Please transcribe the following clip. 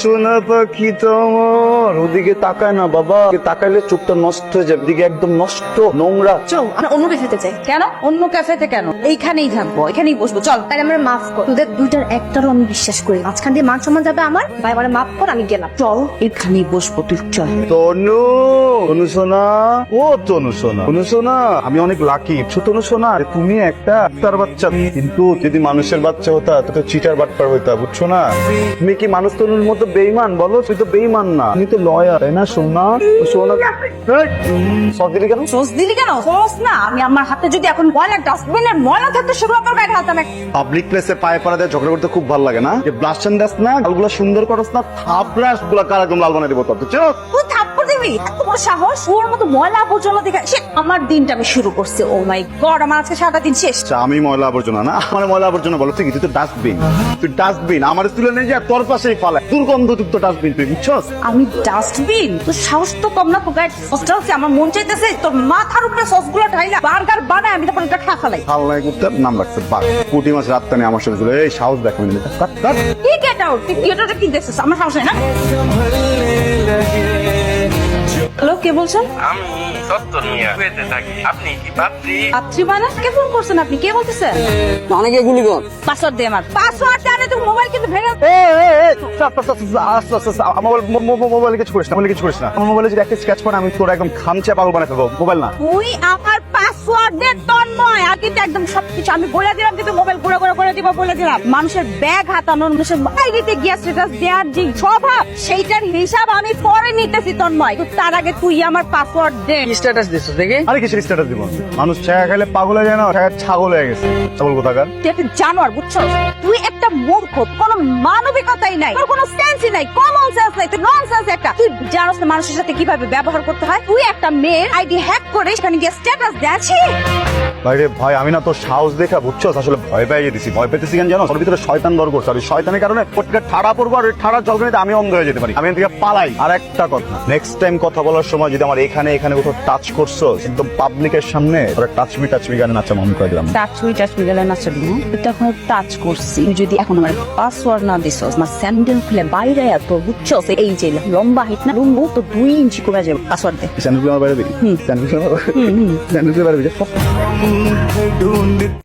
সোনা পাখি তোমার। ওদিকে তাকায় না বাবা। তাকাইলে চোখটা নষ্ট হয়ে যাবে। এদিকে একদম নষ্ট নোংরা। চল আমরা অন্য ক্যাফেতে যাই। কেন? অন্য ক্যাফেতে কেন? এইখানেই থাকব এখানেই বসবো। চল। তাই আমরা মাফ কর। তোদের দুইটার একটারও আমি বিশ্বাস করি মাঝখান দিয়ে মান সম্মান যাবে আমার ভাই আমার মাফ কর আমি গেলাম। চল এখানেই বসবো তুই চল। তনু তনু সোনা। ও তনু সোনা। তনু সোনা আমি অনেক লাকি ছোট তনু সোনা তুমি একটা তার বাচ্চা। কিন্তু যদি মানুষের বাচ্চা হতা তো চিটার বাটপার হইতা বুঝছ না? তুমি কি মানুষ তনুর মতো বেইমান বলো তুই তো বেইমান না। তুমি তো লয়ার তাই না সোনা? সোনা সস দিলি কেন? সস দিলি কেন? সস না আমি আমার হাতে যদি এখন ময়লা ডাস্টবিনের ময়লা থাকতো শুরু আপনার গায়ে হাতাম পাবলিক প্লেসে পায়ে পাড়া দিয়ে ঝগড়া করতে খুব ভালো লাগে না? যে ব্লাস্টান না গালগুলো সুন্দর করস না থাপড়াসগুলা লাল বানাই দেবো তোর এত বড় সাহস ওর মতো ময়লা আবর্জনা দেখে সে আমার দিনটা আমি শুরু করছি। ও মাই গড আমার আজকে সারাটা দিন শেষ। আচ্ছা আমি ময়লা আবর্জনা না আমার ময়লা আবর্জনা বলো তুই কি? তুই তো ডাস্টবিন তুই ডাস্টবিন আমার তুলে নিয়ে যা তোর পাশেই ফালায় দুর্গন্ধযুক্ত ডাস্টবিন তুই বুঝছস? আমি ডাস্টবিন তোর সাহস তো কম না তোকে সসটা হচ্ছে আমার মন চাইতেছে তোর মাথার উপরে সসগুলো ঢাইলা বার্গার বানায় আমি তারপর এটা খা ফেলাই। করতে নাম রাখছে বাঘ পুটি মাছ রাত্তানি আমার সাথে চলে এই সাহস দেখ মিনিট কাট কাট কি গেট আউট তুই থিয়েটারটা কি দেখছিস? আমার সাহস হয় না? হ্যালো কে বলছেন? আমি সত্তর মিয়া। কুয়েতে থাকি। আপনি কি পাত্রী? পাত্রী মানে? কে ফোন করছেন আপনি? কে বলতেছেন অনেকে গুলি কর। পাসওয়ার্ড দে আমার। পাসওয়ার্ড জানে তো মোবাইল কিন্তু ভেঙে মোবাইলে কিছু করিস না মোবাইলে কিছু করিস না। আমার মোবাইলে যদি একটা স্ক্র্যাচ পড়ে আমি তোর একদম খামচা পাগল বানাই ফেলব মোবাইল না। তুই আমার তন্ময়। আর কিন্তু একদম সবকিছু আমি বলে দিলাম কিন্তু মোবাইল ঘুরে ঘুরে করে দিব বলে দিলাম। মানুষের ব্যাগ হাতানো মানুষের আইডিতে গিয়া স্ট্যাটাস দেওয়ার যে স্বভাব সেইটার হিসাব আমি পরে নিতেছি তন্ময়। তো তার আগে তুই আমার পাসওয়ার্ড দে। স্ট্যাটাস দিছো দেখে? আরে কিসের স্ট্যাটাস দিব। মানুষ ছায়া খাইলে পাগল হয়ে যায় না? ছায়া ছাগল হয়ে গেছে। ছাগল কোথাকার? তুই একটা জানোয়ার বুঝছ তুই একটা মূর্খ কোনো মানবিকতাই নাই তোর কোনো সেন্সই নাই কমন সেন্স নাই তুই ননসেন্স একটা। তুই জানোস না মানুষের সাথে কীভাবে ব্যবহার করতে হয়? তুই একটা মেয়ের আইডি হ্যাক করে সেখানে গিয়ে স্ট্যাটাস দেয়াছি ভাইরে ভাই আমি না তোর সাহস দেখা বুঝছ আসলে ভয় পেয়ে দিছি ভয় পেতেছি কেন জানো? ওর ভিতরে শয়তান দর করছে। আর শয়তানের কারণে প্রত্যেকটা ঠাড়া পড়ব আর ঠাড়া আমি অন্ধ হয়ে যেতে পারি। আমি থেকে পালাই। আর একটা কথা নেক্সট টাইম কথা বলার সময় যদি আমার এখানে এখানে কোথাও টাচ করছ একদম পাবলিকের সামনে ওরা টাচ মি টাচ মি গানে নাচা মন করে দিলাম। টাচ উই টাচ উই গেলে না চলবি এটা এখন টাচ করছি। যদি এখন আমার পাসওয়ার্ড না দিছস আমার স্যান্ডেল খুলে বাইরে এত বুঝছস? এই যে লম্বা হাইট না লুম্বু তো দুই ইঞ্চি কমে যাবে পাসওয়ার্ড দে। স্যান্ডেল আমার বাইরে দিই স্যান্ডেল স্যান্ডেল বাইরে দিই